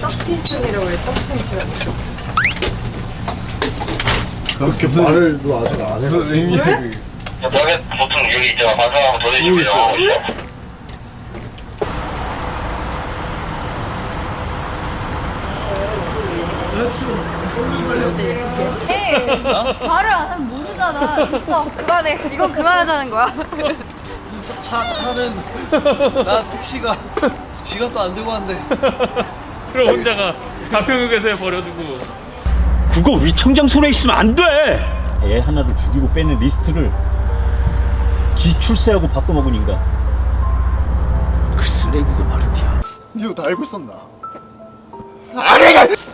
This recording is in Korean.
떡티순이라고 해 떡순 그렇게 말을 너 아직 안 해서 의미 너네 보통 여기 이제 반성하고 도내주고 영하고 있어. 네. 말을 안 하면 모르잖아. 됐어. 그만해. 이건 그만하자는 거야. 차, 차, 차는 나 택시가 지갑도 안 들고 왔는데 그럼 혼자가 가평역에서 버려두고 그거 위청장 손에 있으면 안 돼! 애 하나를 죽이고 빼는 리스트를 기 출세하고 바꿔먹은 인간 그 쓰레기가 마르티야 니도 다 알고 있었나? 아니!